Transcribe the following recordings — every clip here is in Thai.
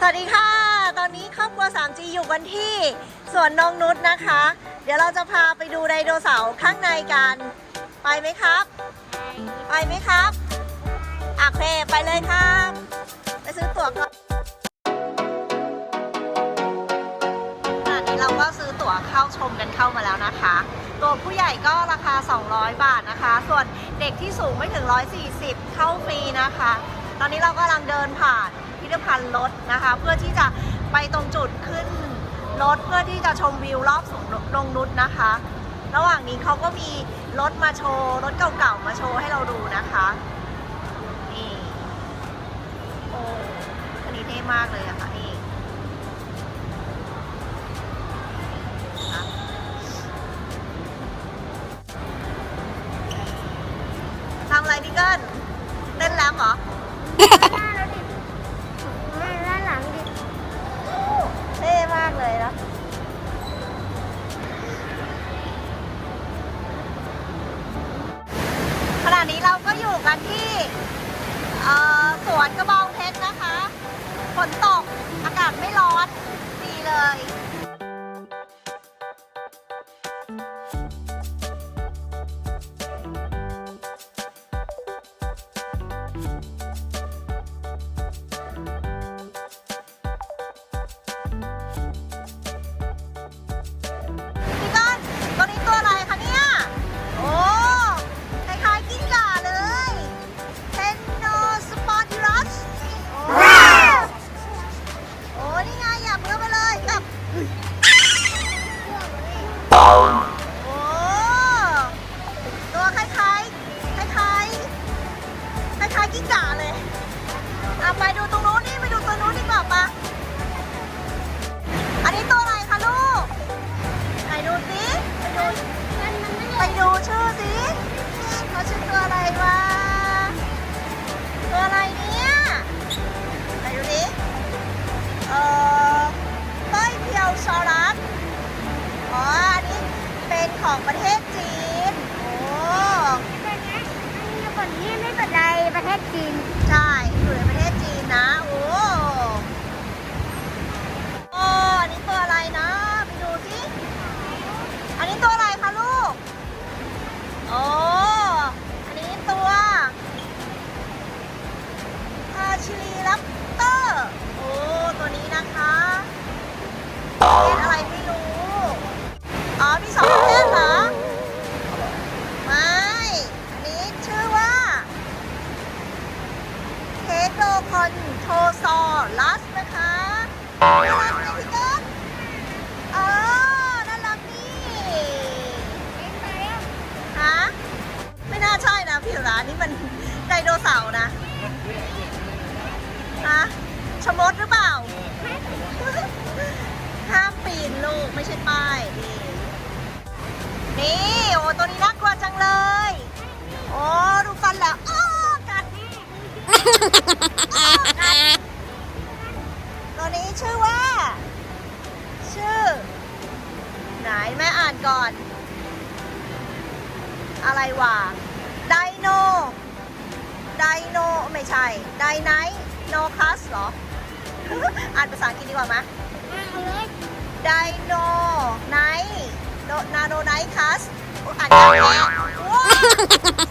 สวัสดีค่ะ ตอนนี้ครอบครัว 3G อยู่กันที่สวนนงนุษนะคะ เดี๋ยวเราจะพาไปดูไดโนเสาร์ข้างในกัน ไปไหมครับ ไปไหมครับอะโอเคไปเลยครับ ไปซื้อตั๋วก่อนขณะนี้เราก็ซื้อตั๋วเข้าชมกันเข้ามาแล้วนะคะ ตัวผู้ใหญ่ก็ราคา 200 บาทนะคะ ส่วนเด็กที่สูงไม่ถึง 140 เข้าฟรีนะคะ ตอนนี้เรากำลังเดินผ่าน พิพิธภัณฑ์รถนะคะ เพื่อที่จะไปตรงจุดขึ้นรถเพื่อที่จะชมวิวรอบสวนนงนุษนะคะ ระหว่างนี้เขาก็มีรถมาโชว์รถเก่าๆมาโชว์ให้เราดูนะคะนี่โอ้อันนี้เท่มากเลยอะค่ะนี่านที่สวนกระบองเพชรนะคะ ฝนตก อากาศไม่ร้อน ดีเลย ไดีกว่าไหมเอาเลยไดโนไนโนนาโนไนคัสอ่านยากแน่ว้าว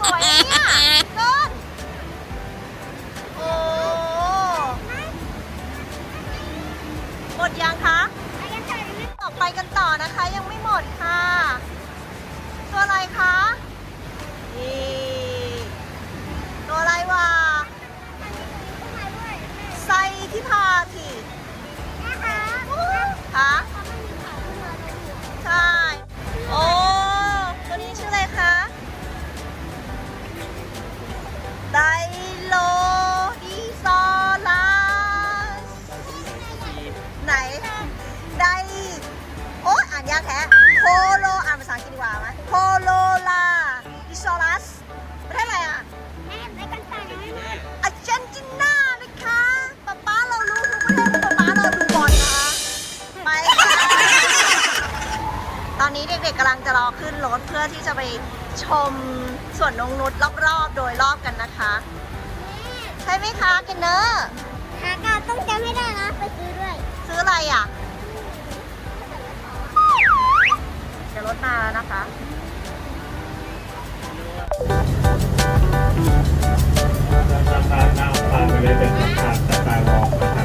สวยเนี่ยต้นโอ้หมดยังคะไปกันต่อเลยไหมต่อไปกันต่อนะคะ ยังไม่หมดค่ะ ตัวอะไรคะ ยอ่านยากแท้โพโลอ่านภาษาอังกฤษดีกว่าไหมโพโลลาดิซอลัสประเทศอะไรอะแม่ไปกันต่อยังไม่หมดอาร์เจนตินานะคะป๊าป๊าเรารู้ทุกประเทศป๊าป๊าเราดูบอลนะคะไปค่ะตอนนี้เด็กๆกำลังจะรอขึ้นรถเพื่อที่จะไปชมสวนนงนุษรอบๆ โดยรอบกันนะคะ ใช่ไหมคะเกนเนอร์หาการต้องจำให้ได้นะไปซื้อโอ จะลดวรถมาแล้วนะคะต่างๆต่างๆไปเลยเป็นต่างๆต่างๆรอนะครับ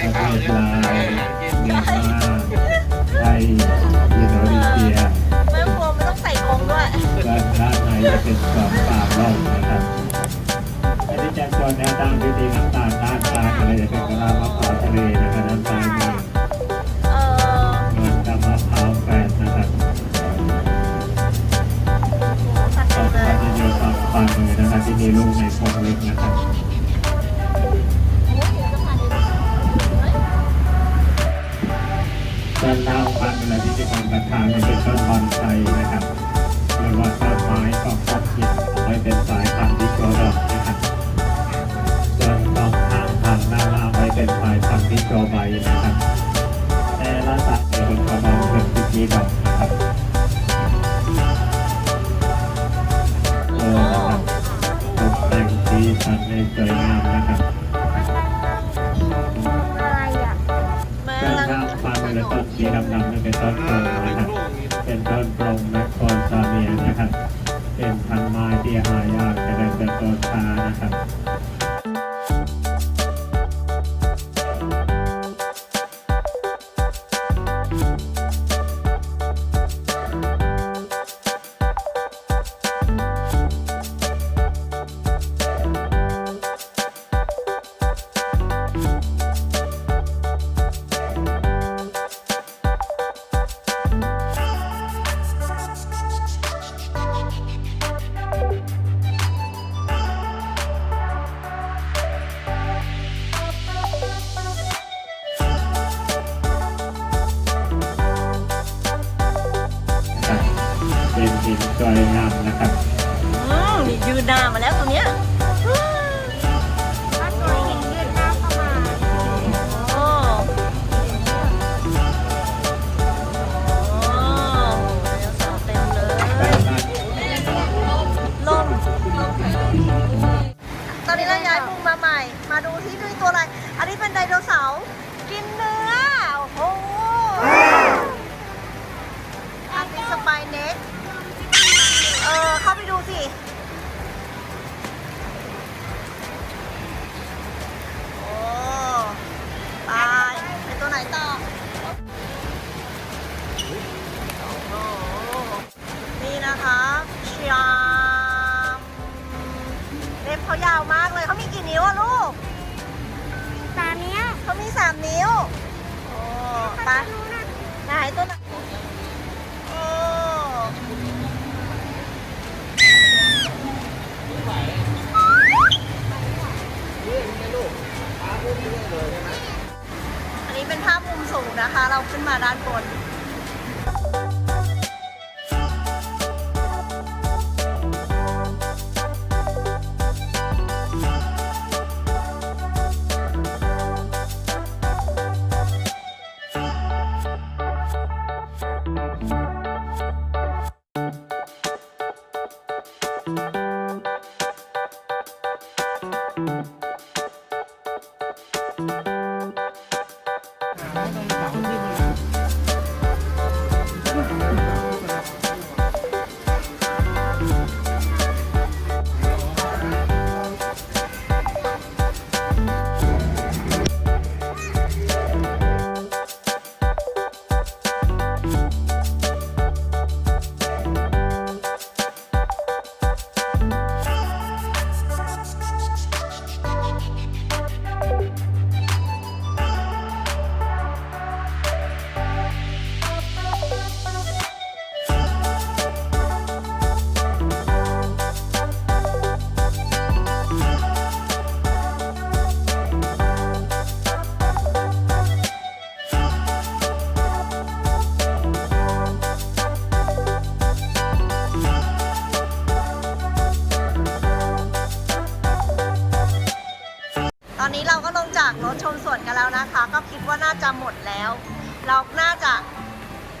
ให้ระข้าวเทศเนี่ยลาวให้อาหารกินเมียนมาไทยอินโดนีเซียแม่ครัวไม่ต้องใส่กรงด้วย และด้านในจะเป็นสองปากร่องนะครับอันนี้จะส่วนแนวตั้งพิธีน้ำตาลด้านซ้ายอะไรจะเป็นกระลามะพร้าวทะเลนะครับด้านซ้ายมือเออมือนกับมะพร้าวแฝดนะครับสักต่อเลไปยจะอยู่ฝั่งขวามือนะครับที่มีลูกในพวงเล็กนะครับางบ้านเวลาที่จะกรกระถางจะเป็นต้นบอนไซนะครับหรือว่าต้นไม้ก็ครอบคิดเอาไว้เป็นสายพันธุ์ที่โกดอกนะครับส่วนสองทางทางหน้าล่าไว้เป็นสายพันธุ์ที่โกใบนะครับแต่ละสายเป็นกระบอกเป็นพิธีดอกนะครับเออนะครับตกแต่งสีสันในสวยงามนะครับ ฟ้าเป็นต้นสีดำๆนั่นเป็นต้นโปรงนะครับเป็นต้นโปรงนครซาเมียนะครับเป็นพันไม้ที่หายากจะได้เติบโตช้านะครับนะครับ หน้ามาแล้ว เล็บเขายาวมากเลยเขามีกี่นิ้วอะลูกตามเนี้ยเขามีสามนิ้ว โอ้ไปรู้นะไหนตัวไหนโอ้อันนี้เป็นภาพมุมสูงนะคะ เราขึ้นมาด้านบน เราน่าจะ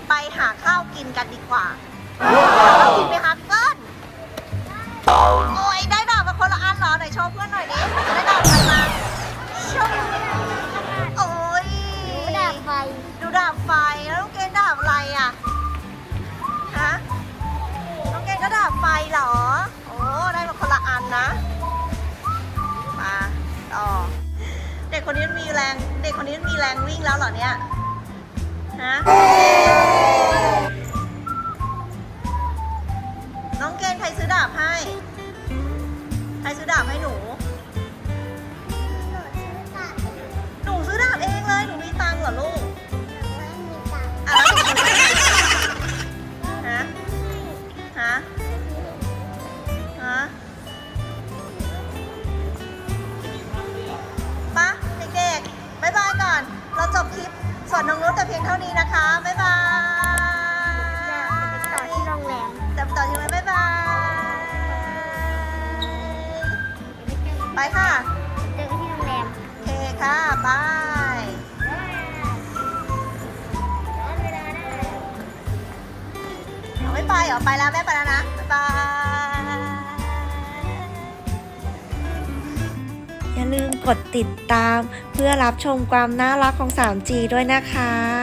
ไปหาข้าวกินกันดีกว่ากินไหมคะพี่เปิ้ลโอ้ยได้ดาบมาคนละอันเหรอไหนโชว์เพื่อนหน่อยดิได้ดาบใครมาโชว์โอ้ยรู้ดาบไฟดูดาบไฟแล้วน้องเกณฑ์ดาบอะไรอะฮะน้องเกณฑ์ก็ดาบไฟเหรอโอ้ได้มาคนละอันนะมากคนนี้มีแรง เด็กคนนี้มีแรงวิ่งแล้วเหรอเนี่ย ฮะ น้องเกณฑ์ใครซื้อดาบให้ ใครซื้อดาบให้หนู หนูซื้อดาบเองเลย หนูมีตังค์เหรอลูก ไปค่ะ เจอกันที่โรงแรมโอเคค่ะบายเวลาได้เอาไม่ไปเหรอไปแล้วแม่ไปแล้วนะบ๊ายบายอย่าลืมกดติดตามเพื่อรับชมความน่ารักของ 3G ด้วยนะคะ